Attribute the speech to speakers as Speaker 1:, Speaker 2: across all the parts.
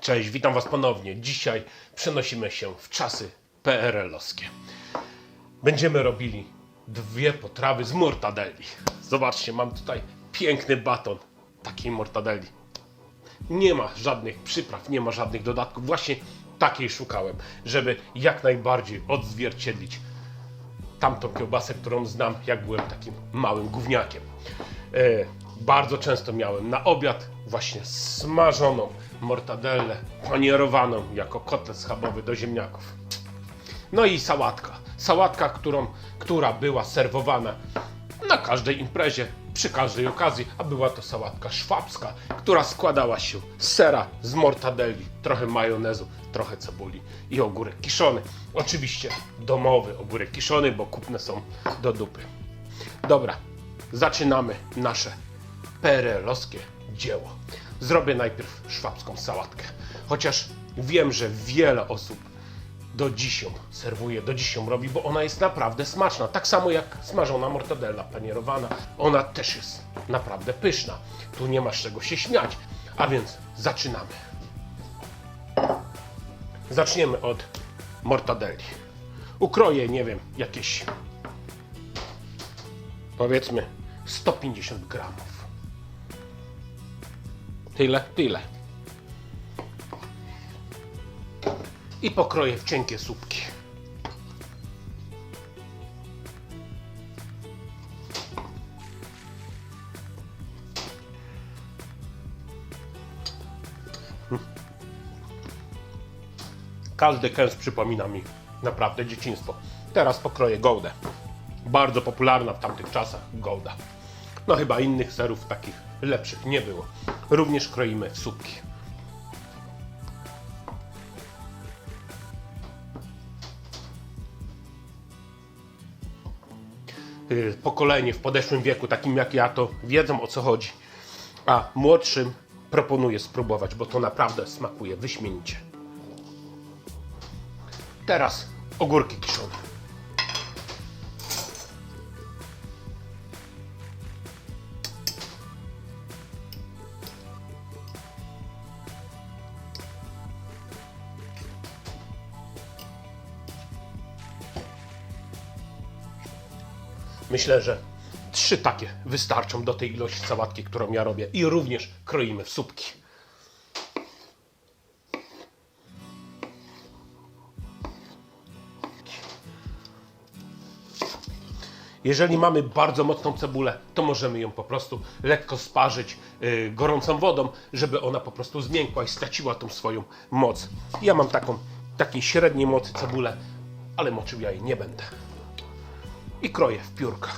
Speaker 1: Cześć, witam Was ponownie. Dzisiaj przenosimy się w czasy PRL-owskie. Będziemy robili dwie potrawy z mortadelli. Zobaczcie, mam tutaj piękny baton takiej mortadelli. Nie ma żadnych przypraw, nie ma żadnych dodatków. Właśnie takiej szukałem, żeby jak najbardziej odzwierciedlić tamtą kiełbasę, którą znam, jak byłem takim małym gówniakiem. E, bardzo często miałem na obiad właśnie smażoną mortadellę, panierowaną jako kotlet schabowy do ziemniaków. No i sałatka. Sałatka, którą, która była serwowana na każdej imprezie, przy każdej okazji, a była to sałatka szwabska, która składała się z sera, z mortadelli, trochę majonezu, trochę cebuli i ogórek kiszony. Oczywiście domowy ogórek kiszony, bo kupne są do dupy. Dobra, zaczynamy nasze PRL-owskie dzieło. Zrobię najpierw szwabską sałatkę. Chociaż wiem, że wiele osób do dziś ją serwuje, do dziś ją robi, bo ona jest naprawdę smaczna. Tak samo jak smażona mortadella panierowana. Ona też jest naprawdę pyszna. Tu nie masz czego się śmiać. A więc zaczynamy. Zaczniemy od mortadelli. Ukroję, nie wiem, jakieś powiedzmy 150 gramów. Tyle, tyle. I pokroję w cienkie słupki. Każdy kęs przypomina mi naprawdę dzieciństwo. Teraz pokroję gołdę. Bardzo popularna w tamtych czasach gołda. No chyba innych serów takich lepszych nie było. Również kroimy w słupki. Y, Pokolenie w podeszłym wieku, takim jak ja, to wiedzą o co chodzi. A młodszym proponuję spróbować, bo to naprawdę smakuje wyśmienicie. Teraz ogórki kiszone. Myślę, że trzy takie wystarczą do tej ilości sałatki, którą ja robię. I również kroimy w słupki. Jeżeli mamy bardzo mocną cebulę, to możemy ją po prostu lekko sparzyć yy, gorącą wodą, żeby ona po prostu zmiękła i straciła tą swoją moc. Ja mam taką, takiej średniej mocy cebulę, ale moczył ja jej nie będę. I kroję w piórka.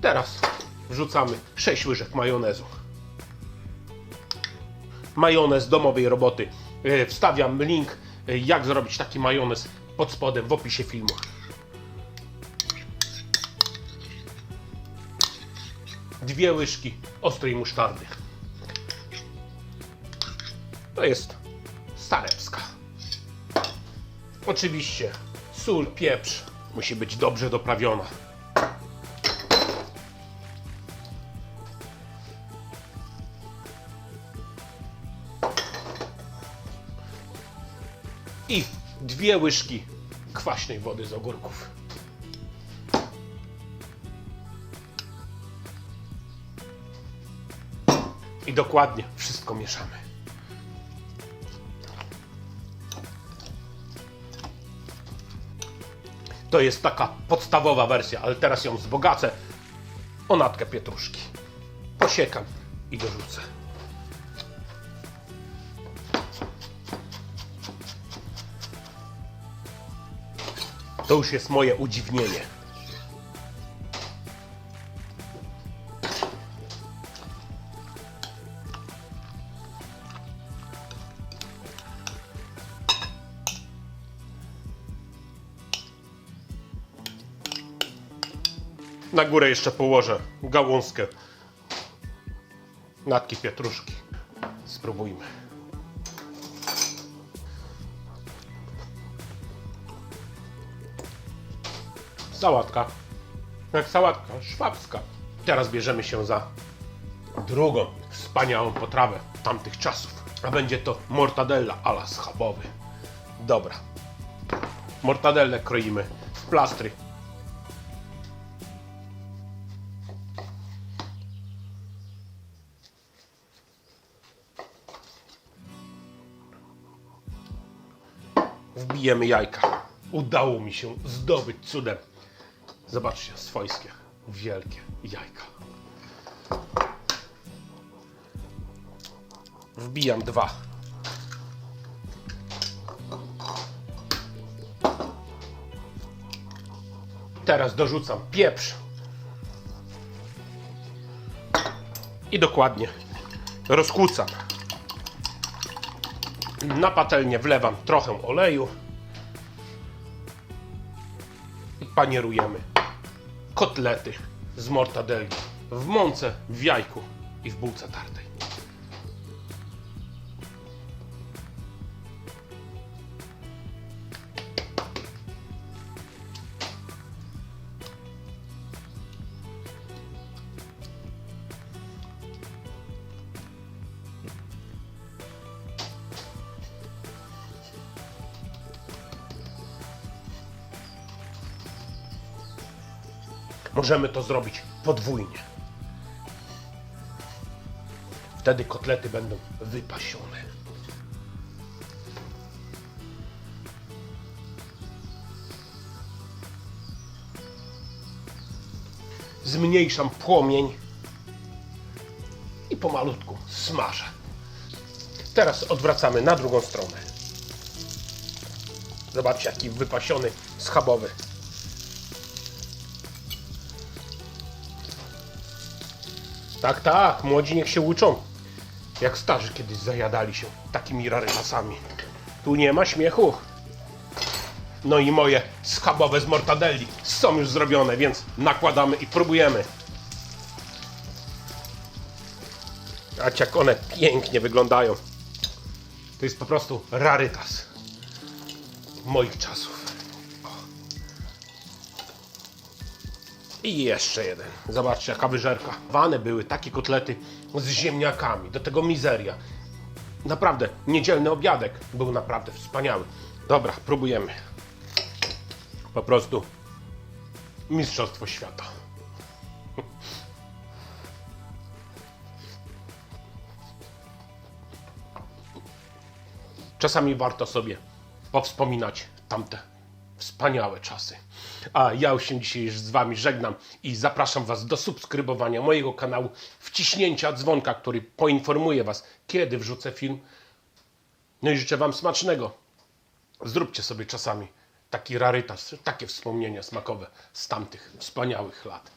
Speaker 1: Teraz wrzucamy 6 łyżek majonezu. Majonez domowej roboty. E, Wstawiam link, e, jak zrobić taki majonez pod spodem w opisie filmu. Dwie łyżki ostrej musztardy. To jest starewska. Oczywiście sól, pieprz musi być dobrze doprawiona. i dwie łyżki kwaśnej wody z ogórków. I dokładnie wszystko mieszamy. To jest taka podstawowa wersja, ale teraz ją wzbogacę o natkę pietruszki. Posiekam i dorzucę. To już jest moje udziwnienie. Na górę jeszcze położę gałązkę natki pietruszki. Spróbujmy. Sałatka. Jak sałatka szwabska. Teraz bierzemy się za drugą wspaniałą potrawę tamtych czasów. A będzie to mortadella ala schabowy. Dobra. Mortadelle kroimy w plastry Wbijemy jajka. Udało mi się zdobyć cudem. Zobaczcie, swojskie, wielkie jajka. Wbijam dwa. Teraz dorzucam pieprz. I dokładnie rozkłócam. Na patelnię wlewam trochę oleju. I panierujemy kotlety z mortadelli w mące, w jajku i w bułce tartej. Możemy to zrobić podwójnie. Wtedy kotlety będą wypasione. Zmniejszam płomień i pomalutku smażę. Teraz odwracamy na drugą stronę. Zobaczcie, jaki wypasiony schabowy. Tak, tak, młodzi niech się uczą. Jak starzy kiedyś zajadali się takimi rarytasami. Tu nie ma śmiechu. No i moje schabowe z mortadelli są już zrobione, więc nakładamy i próbujemy. A jak one pięknie wyglądają. To jest po prostu rarytas moich czasów. I jeszcze jeden. Zobaczcie, jaka wyżerka. Wane były takie kotlety z ziemniakami. Do tego mizeria. Naprawdę, niedzielny obiadek był naprawdę wspaniały. Dobra, próbujemy. Po prostu mistrzostwo świata. Czasami warto sobie powspominać tamte wspaniałe czasy. A ja się dzisiaj z Wami żegnam i zapraszam Was do subskrybowania mojego kanału, wciśnięcia dzwonka, który poinformuje Was, kiedy wrzucę film. No i życzę Wam smacznego. Zróbcie sobie czasami taki rarytas, takie wspomnienia smakowe z tamtych wspaniałych lat.